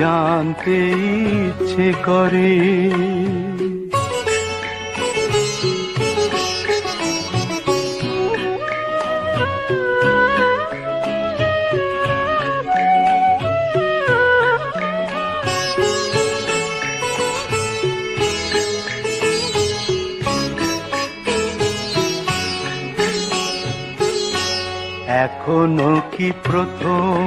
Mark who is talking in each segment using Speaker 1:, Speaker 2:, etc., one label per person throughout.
Speaker 1: জানতে ইচ্ছে করে। এখনও কি প্রথম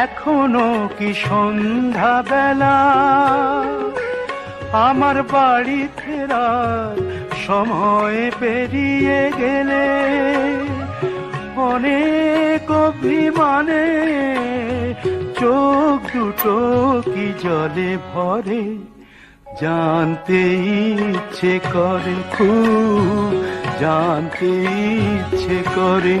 Speaker 1: এখনও কি সন্ধ্যা বেলা আমার বাড়ি ফেরার সময় পেরিয়ে গেলে অনেক অভিমানে চোখ দুটো কি জলে ভরে জানতে ইচ্ছে করে, খুব জানতে ইচ্ছে করে।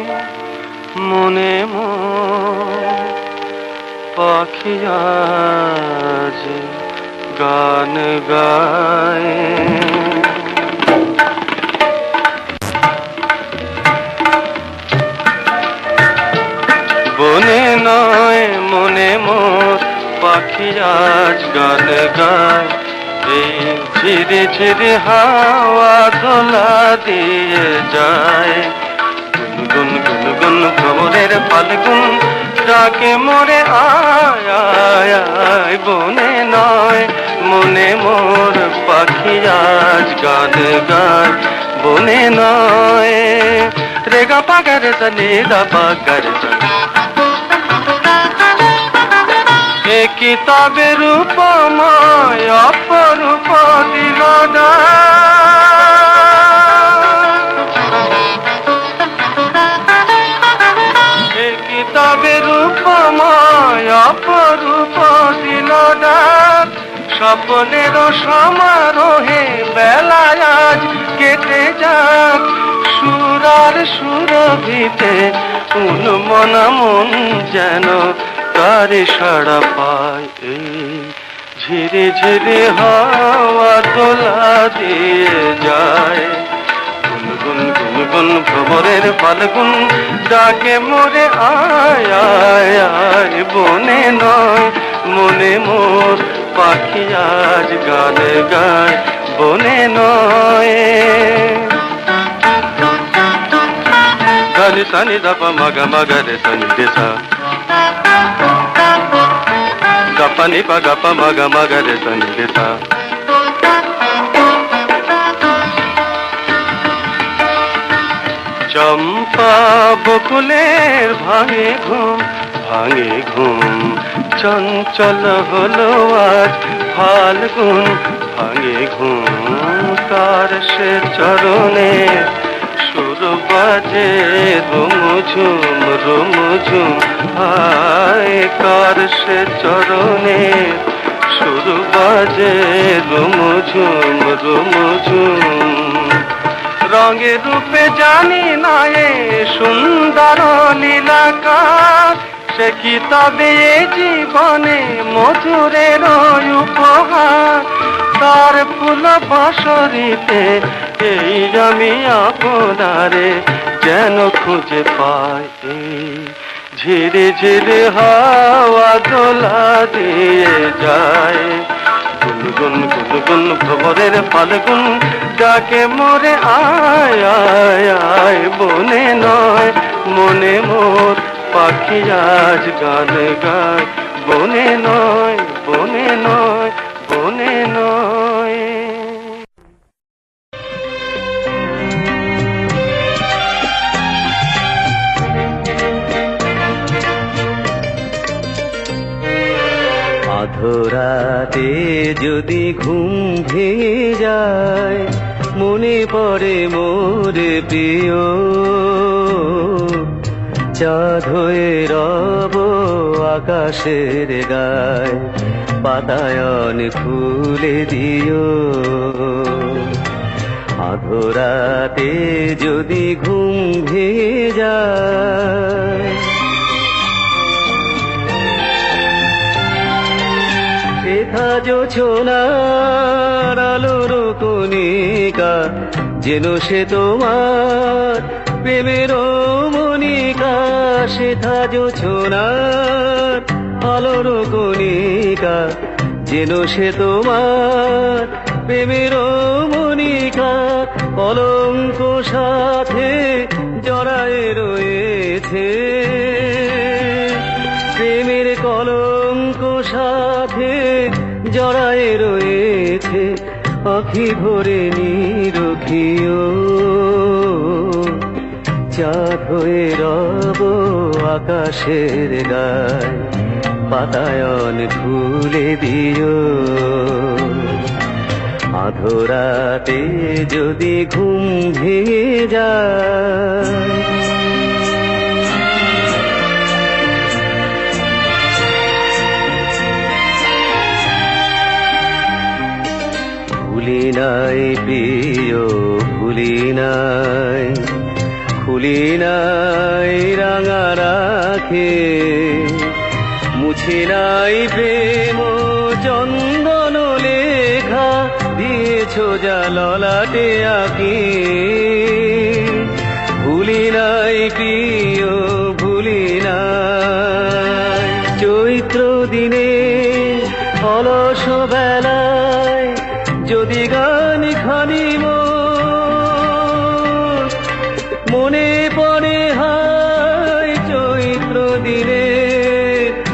Speaker 1: মনে পাখি আজ গান গায়। বনে নয় মনে মোর পাখি আজ গান গায়। এই ঝিরে ঝিরে হাওয়া দোলা দিয়ে যায়। গুনগুন গুনগুন ভ্রমরের ফাল্গুন। ডাকে মোরে আয় বনে নয়। মনে মোর পাখি আজ গান গায়, বনে নয়। রেগা পাগার জানি দা পাগার এ কিতাবের উপময় স্বপ্নের সমারোহে বেলায় আজ কেটে যাক সুরার সুরভিতে উন্মনা মন যেন তারে সাড়া পায় ঝিরে ঝিরে হাওয়া তোলা দিয়ে যায়। গুনগুন গুনগুন ভ্রমরের ফাল্গুন ডাকে মোরে, আয় আয় আয়, বনে নয়, মনে মোর পাখি আজ গান গায়, বনে নয়।
Speaker 2: ধনি সানি দপ, মগ মগরে সানি দিশা। গপ নিপ গপ মগ মগরে সানি দিশা। চম্পা বকুলের ভাঙে ঘুম ভাঙে ঘুম। চঞ্চল হলো আজ ফাল্গুন ভাঙে ঘুম কার সে চরণে। সুর বাজে রুমঝুম রুমঝুম, হায় কার সে চরণে। সুর বাজে রুমঝুম রুমঝুম। রঙে রূপে জানি না এ সুন্দর লীলাকার সে কি তবে জীবনে মধুরের উপহার। তার ফুল বসরিতে এই আমি আপনারে যেন খুঁজে পাই। ঝিরে ঝিরে হাওয়া দোলা দিয়ে যায়। গুনগুন গুনগুন ভ্রমরের ফাল্গুন ডাকে মোরে, আয় আয় আয়, বনে নয়, মনে মোর পাখি আজ গান গায়, বনে নয় বনে নয় বনে নয়।
Speaker 3: আধরাতে যদি ঘুম ভেঙে যায়, মনে পড়ে মোর প্রিয়। চাঁদ হয়ে রব আকাশের গায় বাতায়ন খুলে দিও। আধরাতে যদি ঘুম ভেঙে যায় শেখা জোছনার আলোর কণিকা, যেন সে তোমার প্রেমের মনিকা শেখা জোছনার আলোর কণিকা যেন সে তোমার। প্রেমের মনিকা কলঙ্ক সাথে জড়ায় রয়েছে। প্রেমের কলঙ্ক সাথে জড়ায় রয়েছে। আখি ভরে নিরখিও চাঁদ হয়ে রব আকাশের গায় বাতায়ন খুলে দিও। আধরাতে যদি ঘুম ভেঙে যায়, ভুলি নাই প্রিয়, ভুলি নাই। খুলি নাই রাঙা রাখে মুছে নাই প্রেম চন্দন লেখা দিয়েছ যা ললাটে আঁকি। মনে পড়ে হায় চৈত্র দিনে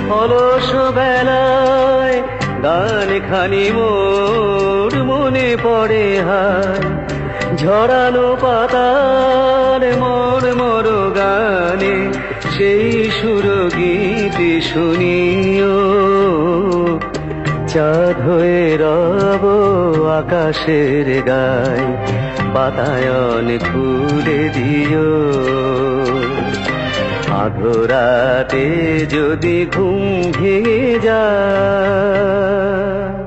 Speaker 3: অলস বেলায় গান খানি মোর মনে পড়ে হায়। ঝরানো পাতার মর মর গানে সেই সুর গীতি শুনিও। চাঁদ হয়ে রব আকাশের গায়। বাতায়ন খুলে দিও। আধরাতে যদি ঘুম ভেঙে যায়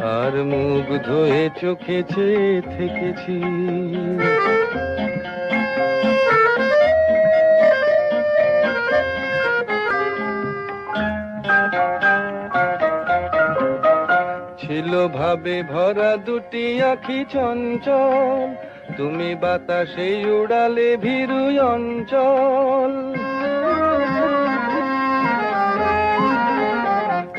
Speaker 3: আর মুগ্ধ হয়ে চোখে চেয়ে থেকেছি। ছিল ভাবে ভরা দুটি আখি চঞ্চল, তুমি বাতাসে উড়ালে ভীরু অঞ্চল।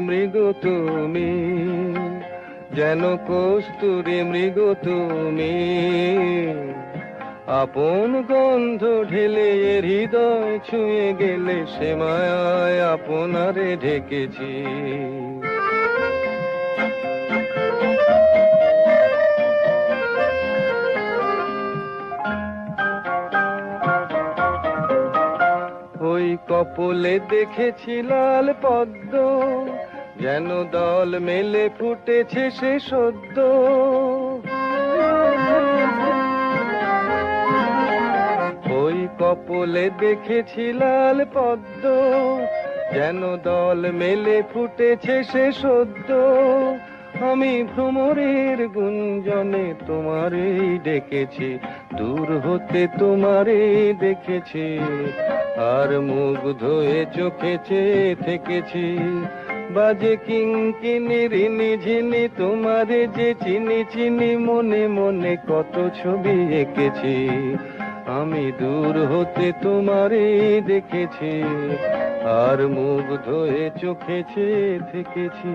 Speaker 3: মৃগ তুমি, যেন কস্তুরি মৃগ তুমি। আপন গন্ধ ঢেলে হৃদয় ছুঁয়ে গেলে সে মায়ায় আপনারে ঢেকেছি। ওই কপলে দেখেছি লাল পদ্ম যেন দল মেলে ফুটেছে সে সদ্য। ওই কপলে দেখেছি লাল পদ্ম, যেন দল মেলে ফুটেছে সে সদ্য। আমি ভ্রমরের গুঞ্জনে তোমারই ডেকেছি, দূর হতে তোমারই দেখেছি। আর মুগ্ধ হয়ে চোখে চেয়ে থেকেছি বাজে কিঙ্কিনি রিনি ঝিনি, তোমারে যে চিনি চিনি, মনে মনে কত ছবি এঁকেছি। আমি দূর হতে তোমারে দেখেছি, আর মুগ্ধ হয়ে চোখে চেয়ে থেকেছি।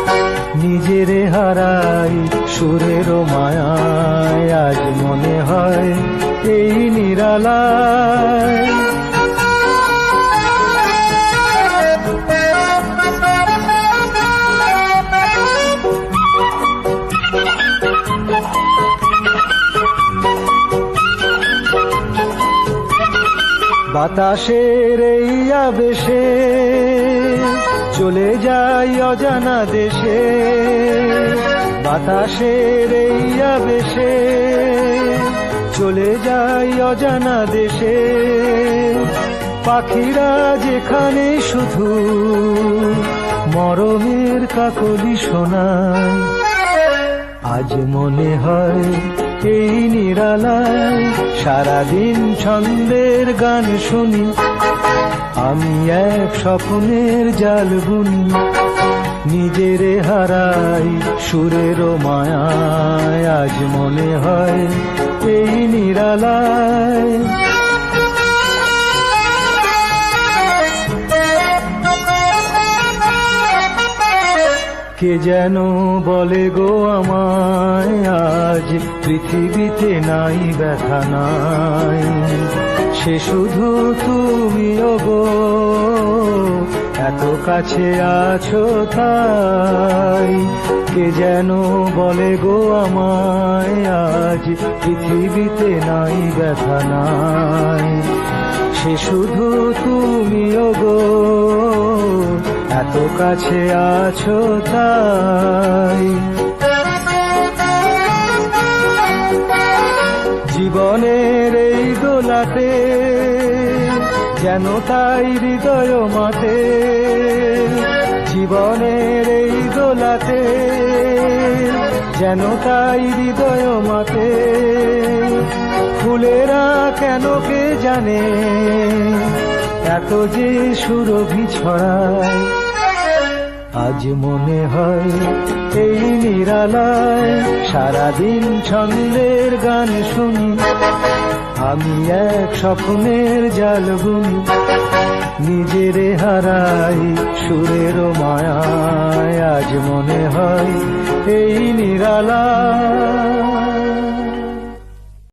Speaker 4: নিজেরে হারাই সুরের মায়ায় আজ মনে হয় এই নিরালায়। বাতাসের এই আবেশে চলে যাই অজানা দেশে, বাতাসের এই আবেশে। চলে যাই অজানা দেশে, পাখিরা যেখানে শুধু মরমের কাকলি শোনায় আজ মনে হয় এই নিরালায় সারাদিন ছন্দের গান শুনি। আমি এক স্বপ্নের জাল বুনি, নিজেরে হারাই সুরের মায়ায় আজ মনে হয় এই নিরালায়। কে যেন বলে গো আমায়, আজ পৃথিবীতে নাই ব্যথা নাই। সে শুধু তুমিও গো এত কাছে আছো তাই, কে যেন বলে গো আমায়, আজ পৃথিবীতে নাই ব্যথা নাই। সে শুধু তুমি গো এত কাছে আছো তাই। জীবনের এই দোলাতে যেন তাই হৃদয় মাতে, জীবনের এই দোলাতে, যেন তাই হৃদয় মাতে। ফুলেরা কেন কে জানে, এত যে সুরভি ছড়ায়। আজ মনে হয় এই নিরালায় সারাদিন ছন্দের গান শুনি। আমি এক স্বপ্নের জাল বুনি নিজেরে হারাই সুরের মায়ায় আজ মনে হয় এই নিরালায়।